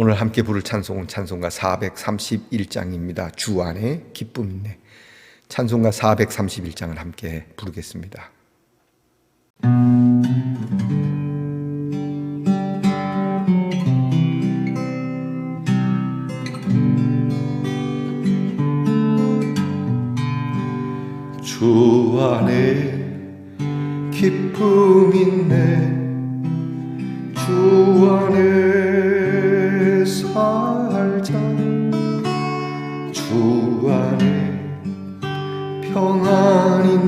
오늘 함께 부를 찬송은 찬송가 431장입니다. 주 안에 기쁨 있네. 찬송가 431장을 함께 부르겠습니다. 주 안에 기쁨 있네 주 안에 살자. 주 안에 평안 있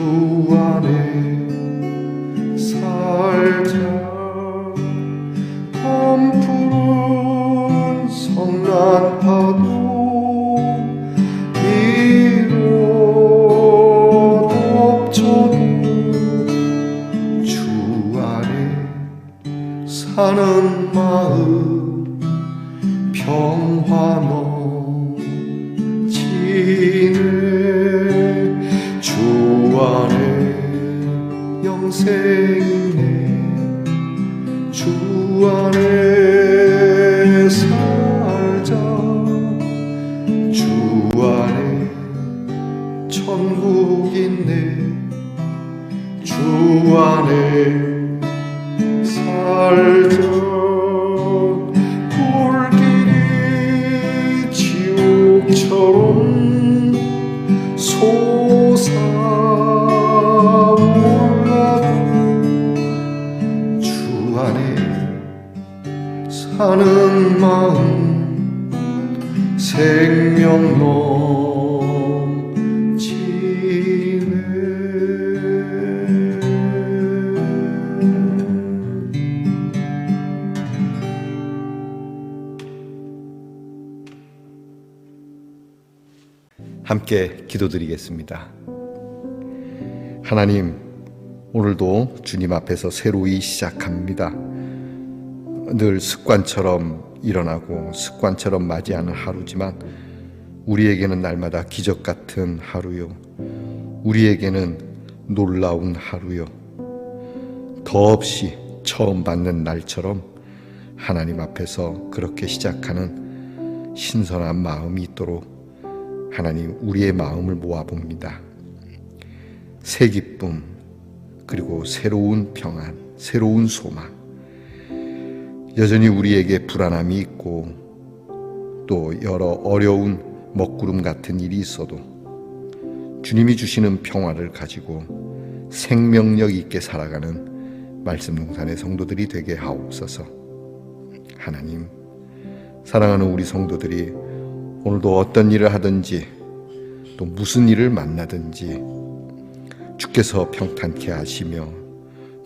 주안 안에 살자 함께 기도드리겠습니다. 하나님, 오늘도 주님 앞에서 새로이 시작합니다. 늘 습관처럼 일어나고 습관처럼 맞이하는 하루지만 우리에게는 날마다 기적 같은 하루요. 우리에게는 놀라운 하루요. 더없이 처음 받는 날처럼 하나님 앞에서 그렇게 시작하는 신선한 마음이 있도록 하나님 우리의 마음을 모아봅니다. 새 기쁨 그리고 새로운 평안, 새로운 소망. 여전히 우리에게 불안함이 있고 또 여러 어려운 먹구름 같은 일이 있어도 주님이 주시는 평화를 가지고 생명력 있게 살아가는 말씀 농산의 성도들이 되게 하옵소서. 하나님, 사랑하는 우리 성도들이 오늘도 어떤 일을 하든지 또 무슨 일을 만나든지 주께서 평탄케 하시며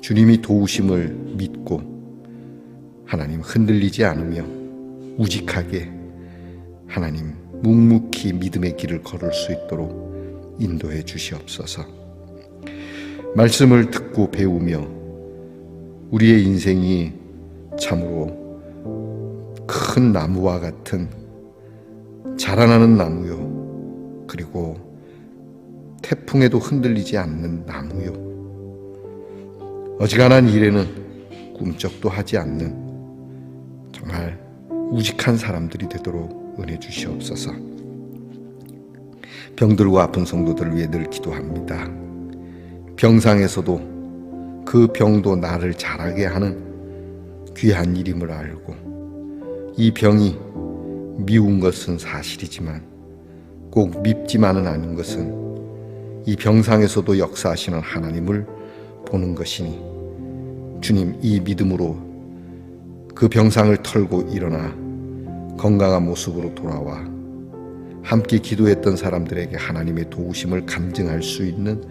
주님이 도우심을 믿고 하나님 흔들리지 않으며 우직하게 하나님 묵묵히 믿음의 길을 걸을 수 있도록 인도해 주시옵소서. 말씀을 듣고 배우며 우리의 인생이 참으로 큰 나무와 같은 자라나는 나무요. 그리고 태풍에도 흔들리지 않는 나무요. 어지간한 일에는 꿈쩍도 하지 않는 정말 우직한 사람들이 되도록 은혜 주시옵소서. 병들고 아픈 성도들을 위해 늘 기도합니다. 병상에서도 그 병도 나를 자라게 하는 귀한 일임을 알고 이 병이 미운 것은 사실이지만 꼭 밉지만은 않은 것은 이 병상에서도 역사하시는 하나님을 보는 것이니 주님 이 믿음으로 그 병상을 털고 일어나 건강한 모습으로 돌아와 함께 기도했던 사람들에게 하나님의 도우심을 간증할 수 있는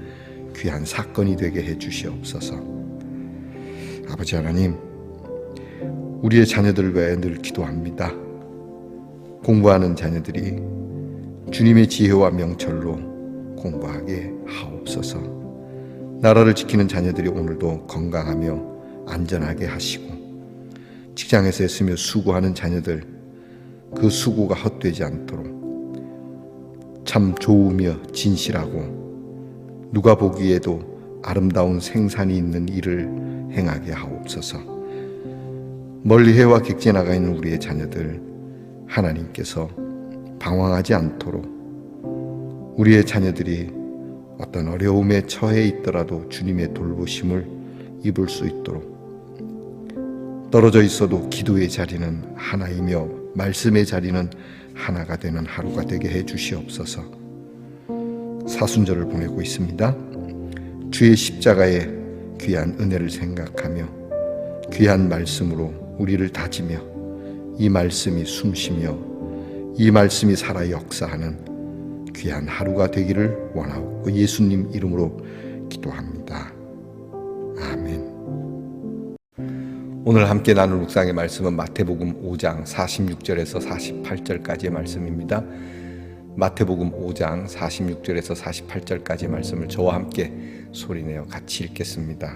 귀한 사건이 되게 해 주시옵소서. 아버지 하나님, 우리의 자녀들 외에 늘 기도합니다. 공부하는 자녀들이 주님의 지혜와 명철로 공부하게 하옵소서. 나라를 지키는 자녀들이 오늘도 건강하며 안전하게 하시고 직장에서 애쓰며 수고하는 자녀들 그 수고가 헛되지 않도록 참 좋으며 진실하고 누가 보기에도 아름다운 생산이 있는 일을 행하게 하옵소서. 멀리 해와 객지에 나가 있는 우리의 자녀들 하나님께서 방황하지 않도록 우리의 자녀들이 어떤 어려움에 처해 있더라도 주님의 돌보심을 입을 수 있도록 떨어져 있어도 기도의 자리는 하나이며 말씀의 자리는 하나가 되는 하루가 되게 해 주시옵소서. 사순절을 보내고 있습니다. 주의 십자가의 귀한 은혜를 생각하며 귀한 말씀으로 우리를 다지며 이 말씀이 숨쉬며 이 말씀이 살아 역사하는 귀한 하루가 되기를 원하고 예수님 이름으로 기도합니다. 아멘. 오늘 함께 나눌 묵상의 말씀은 마태복음 5장 46절에서 48절까지의 말씀입니다. 마태복음 5장 46절에서 48절까지의 말씀을 저와 함께 소리내어 같이 읽겠습니다.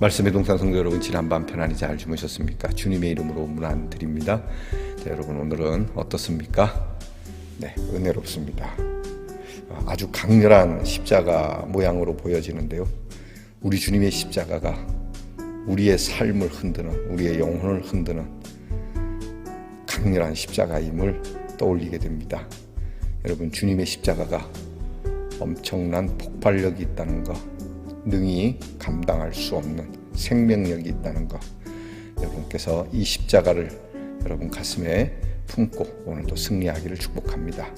말씀의 동산 성도 여러분 지난밤 편안히 잘 주무셨습니까? 주님의 이름으로 문안 드립니다. 자, 여러분 오늘은 어떻습니까? 네, 은혜롭습니다. 아주 강렬한 십자가 모양으로 보여지는데요. 우리 주님의 십자가가 우리의 삶을 흔드는, 우리의 영혼을 흔드는 강렬한 십자가임을 떠올리게 됩니다. 여러분, 주님의 십자가가 엄청난 폭발력이 있다는 것, 능히 감당할 수 없는 생명력이 있다는 것, 여러분께서 이 십자가를 여러분 가슴에 품고 오늘도 승리하기를 축복합니다.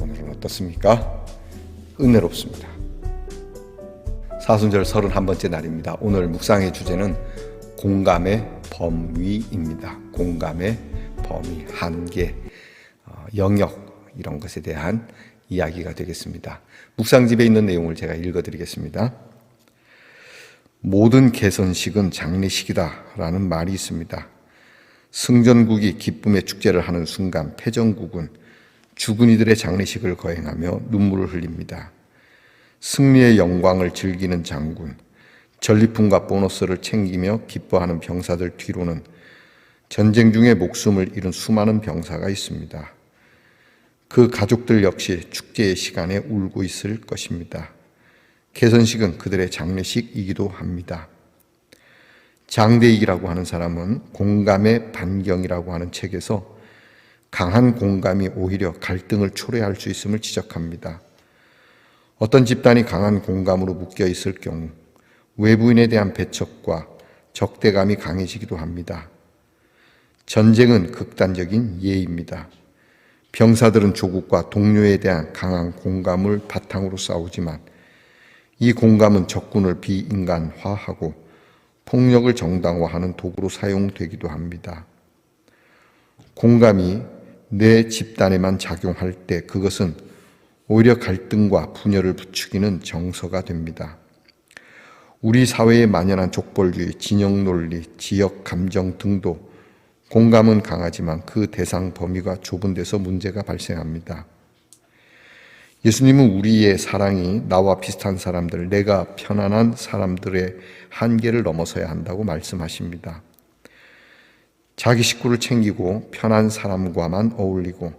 오늘은 어떻습니까? 은혜롭습니다. 사순절 31번째 날입니다. 오늘 묵상의 주제는 공감의 범위입니다. 공감의 범위, 한계, 어, 영역 이런 것에 대한 이야기가 되겠습니다. 묵상집에 있는 내용을 제가 읽어드리겠습니다. 모든 개선식은 장례식이다라는 말이 있습니다. 승전국이 기쁨의 축제를 하는 순간 패전국은 죽은 이들의 장례식을 거행하며 눈물을 흘립니다. 승리의 영광을 즐기는 장군, 전리품과 보너스를 챙기며 기뻐하는 병사들 뒤로는 전쟁 중에 목숨을 잃은 수많은 병사가 있습니다. 그 가족들 역시 축제의 시간에 울고 있을 것입니다. 개선식은 그들의 장례식이기도 합니다. 장대익이라고 하는 사람은 공감의 반경이라고 하는 책에서 강한 공감이 오히려 갈등을 초래할 수 있음을 지적합니다. 어떤 집단이 강한 공감으로 묶여 있을 경우 외부인에 대한 배척과 적대감이 강해지기도 합니다. 전쟁은 극단적인 예입니다. 병사들은 조국과 동료에 대한 강한 공감을 바탕으로 싸우지만 이 공감은 적군을 비인간화하고 폭력을 정당화하는 도구로 사용되기도 합니다. 공감이 내 집단에만 작용할 때 그것은 오히려 갈등과 분열을 부추기는 정서가 됩니다. 우리 사회에 만연한 족벌주의, 진영 논리, 지역 감정 등도 공감은 강하지만 그 대상 범위가 좁은 데서 문제가 발생합니다. 예수님은 우리의 사랑이 나와 비슷한 사람들, 내가 편안한 사람들의 한계를 넘어서야 한다고 말씀하십니다. 자기 식구를 챙기고 편한 사람과만 어울리고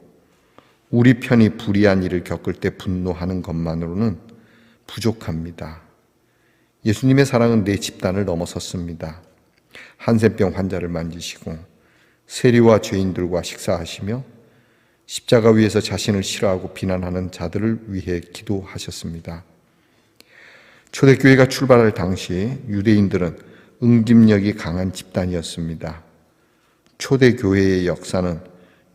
우리 편이 불이한 일을 겪을 때 분노하는 것만으로는 부족합니다. 예수님의 사랑은 내 집단을 넘어섰습니다. 한센병 환자를 만지시고 세리와 죄인들과 식사하시며 십자가 위에서 자신을 싫어하고 비난하는 자들을 위해 기도하셨습니다. 초대교회가 출발할 당시 유대인들은 응집력이 강한 집단이었습니다. 초대교회의 역사는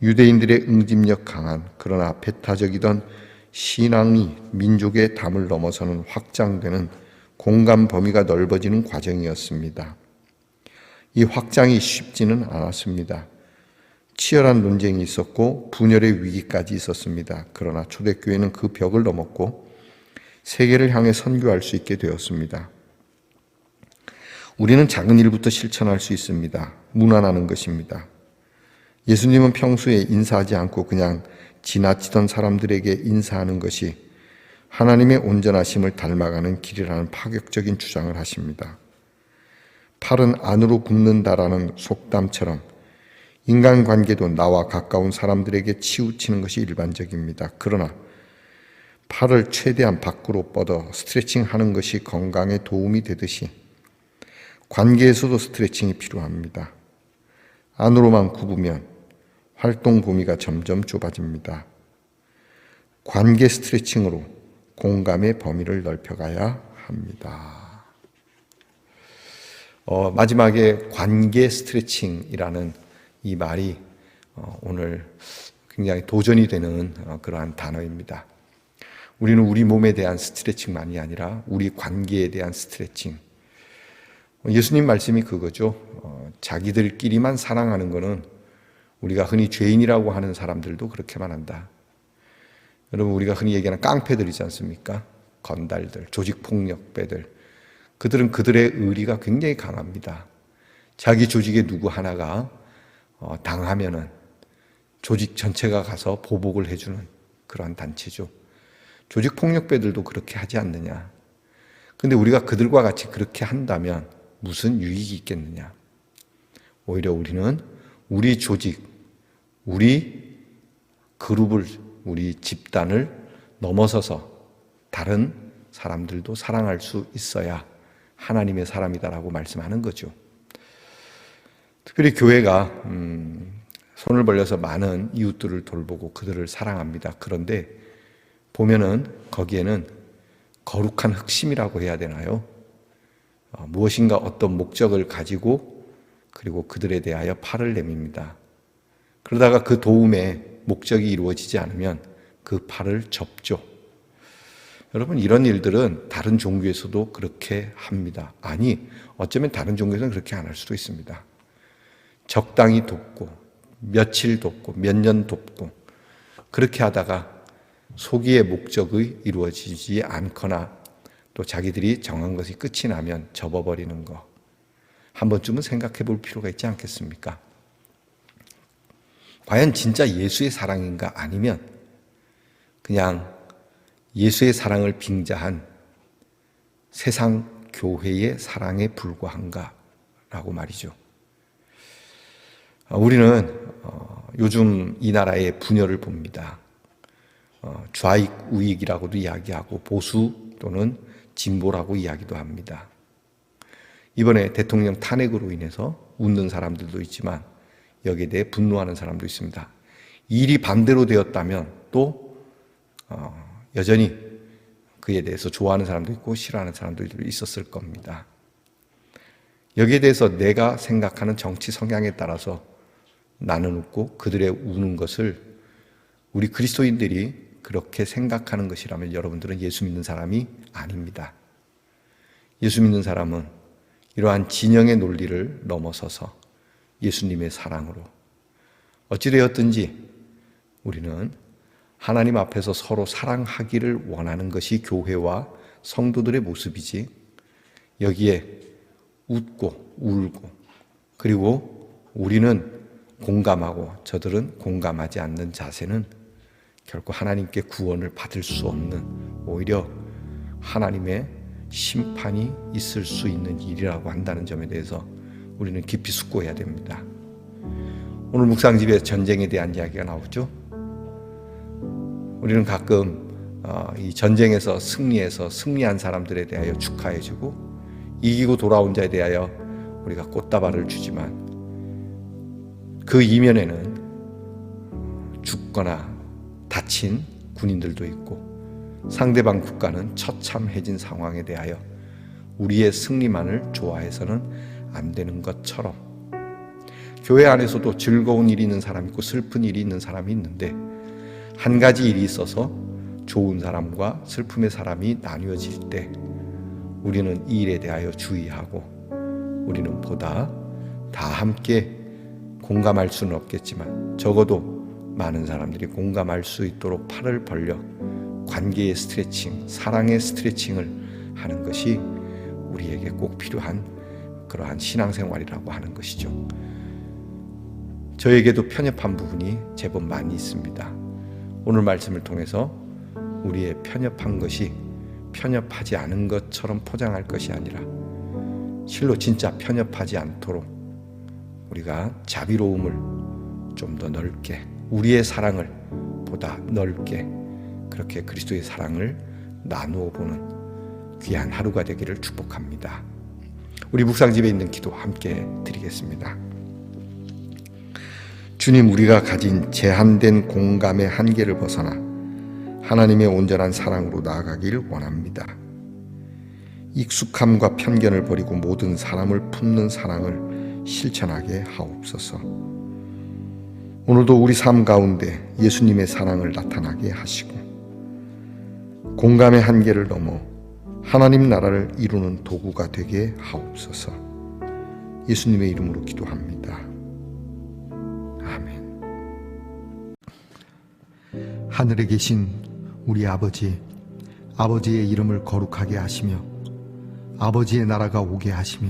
유대인들의 응집력 강한 그러나 배타적이던 신앙이 민족의 담을 넘어서는 확장되는 공감 범위가 넓어지는 과정이었습니다. 이 확장이 쉽지는 않았습니다. 치열한 논쟁이 있었고 분열의 위기까지 있었습니다. 그러나 초대교회는 그 벽을 넘었고 세계를 향해 선교할 수 있게 되었습니다. 우리는 작은 일부터 실천할 수 있습니다. 무난하는 것입니다. 예수님은 평소에 인사하지 않고 그냥 지나치던 사람들에게 인사하는 것이 하나님의 온전하심을 닮아가는 길이라는 파격적인 주장을 하십니다. 팔은 안으로 굽는다라는 속담처럼 인간관계도 나와 가까운 사람들에게 치우치는 것이 일반적입니다. 그러나 팔을 최대한 밖으로 뻗어 스트레칭 하는 것이 건강에 도움이 되듯이 관계에서도 스트레칭이 필요합니다. 안으로만 굽으면 활동 범위가 점점 좁아집니다. 관계 스트레칭으로 공감의 범위를 넓혀가야 합니다. 어, 마지막에 관계 스트레칭이라는 이 말이 어, 오늘 굉장히 도전이 되는 어, 그러한 단어입니다. 우리는 우리 몸에 대한 스트레칭만이 아니라 우리 관계에 대한 스트레칭. 예수님 말씀이 그거죠. 어, 자기들끼리만 사랑하는 것은 우리가 흔히 죄인이라고 하는 사람들도 그렇게만 한다. 여러분 우리가 흔히 얘기하는 깡패들 있지 않습니까? 건달들, 조직폭력배들. 그들은 그들의 의리가 굉장히 강합니다. 자기 조직의 누구 하나가 어, 당하면은 조직 전체가 가서 보복을 해주는 그러한 단체죠. 조직 폭력배들도 그렇게 하지 않느냐. 근데 우리가 그들과 같이 그렇게 한다면 무슨 유익이 있겠느냐. 오히려 우리는 우리 조직, 우리 그룹을, 우리 집단을 넘어서서 다른 사람들도 사랑할 수 있어야 하나님의 사람이다라고 말씀하는 거죠. 특별히 교회가 음, 손을 벌려서 많은 이웃들을 돌보고 그들을 사랑합니다. 그런데 보면은 거기에는 거룩한 흑심이라고 해야 되나요? 어, 무엇인가 어떤 목적을 가지고 그리고 그들에 대하여 팔을 내밉니다. 그러다가 그 도움에 목적이 이루어지지 않으면 그 팔을 접죠. 여러분 이런 일들은 다른 종교에서도 그렇게 합니다. 아니 어쩌면 다른 종교에서는 그렇게 안 할 수도 있습니다. 적당히 돕고 며칠 돕고 몇 년 돕고 그렇게 하다가 소기의 목적이 이루어지지 않거나 또 자기들이 정한 것이 끝이 나면 접어버리는 거. 한 번쯤은 생각해 볼 필요가 있지 않겠습니까? 과연 진짜 예수의 사랑인가 아니면 그냥 예수의 사랑을 빙자한 세상 교회의 사랑에 불과한가? 라고 말이죠. 우리는 어, 요즘 이 나라의 분열을 봅니다. 어, 좌익, 우익이라고도 이야기하고 보수 또는 진보라고 이야기도 합니다. 이번에 대통령 탄핵으로 인해서 웃는 사람들도 있지만 여기에 대해 분노하는 사람도 있습니다. 일이 반대로 되었다면 또 어, 여전히 그에 대해서 좋아하는 사람도 있고 싫어하는 사람도 있었을 겁니다. 여기에 대해서 내가 생각하는 정치 성향에 따라서 나는 웃고 그들의 우는 것을 우리 그리스도인들이 그렇게 생각하는 것이라면 여러분들은 예수 믿는 사람이 아닙니다. 예수 믿는 사람은 이러한 진영의 논리를 넘어서서 예수님의 사랑으로 어찌되었든지 우리는 하나님 앞에서 서로 사랑하기를 원하는 것이 교회와 성도들의 모습이지 여기에 웃고 울고 그리고 우리는 공감하고 저들은 공감하지 않는 자세는 결코 하나님께 구원을 받을 수 없는 오히려 하나님의 심판이 있을 수 있는 일이라고 한다는 점에 대해서 우리는 깊이 숙고해야 됩니다. 오늘 묵상집에 전쟁에 대한 이야기가 나오죠. 우리는 가끔 어, 이 전쟁에서 승리해서 승리한 사람들에 대하여 축하해주고 이기고 돌아온 자에 대하여 우리가 꽃다발을 주지만 그 이면에는 죽거나 다친 군인들도 있고 상대방 국가는 처참해진 상황에 대하여 우리의 승리만을 좋아해서는 안 되는 것처럼 교회 안에서도 즐거운 일이 있는 사람 있고 슬픈 일이 있는 사람이 있는데 한 가지 일이 있어서 좋은 사람과 슬픔의 사람이 나뉘어질 때 우리는 이 일에 대하여 주의하고 우리는 보다 다 함께 공감할 수는 없겠지만 적어도 많은 사람들이 공감할 수 있도록 팔을 벌려 관계의 스트레칭, 사랑의 스트레칭을 하는 것이 우리에게 꼭 필요한 그러한 신앙생활이라고 하는 것이죠. 저에게도 편협한 부분이 제법 많이 있습니다. 오늘 말씀을 통해서 우리의 편협한 것이 편협하지 않은 것처럼 포장할 것이 아니라 실로 진짜 편협하지 않도록 우리가 자비로움을 좀 더 넓게 우리의 사랑을 보다 넓게 그렇게 그리스도의 사랑을 나누어 보는 귀한 하루가 되기를 축복합니다. 우리 묵상집에 있는 기도 함께 드리겠습니다. 주님 우리가 가진 제한된 공감의 한계를 벗어나 하나님의 온전한 사랑으로 나아가길 원합니다. 익숙함과 편견을 버리고 모든 사람을 품는 사랑을 실천하게 하옵소서. 오늘도 우리 삶 가운데 예수님의 사랑을 나타나게 하시고 공감의 한계를 넘어 하나님 나라를 이루는 도구가 되게 하옵소서. 예수님의 이름으로 기도합니다. 아멘. 하늘에 계신 우리 아버지, 아버지의 이름을 거룩하게 하시며, 아버지의 나라가 오게 하시며,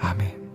아멘.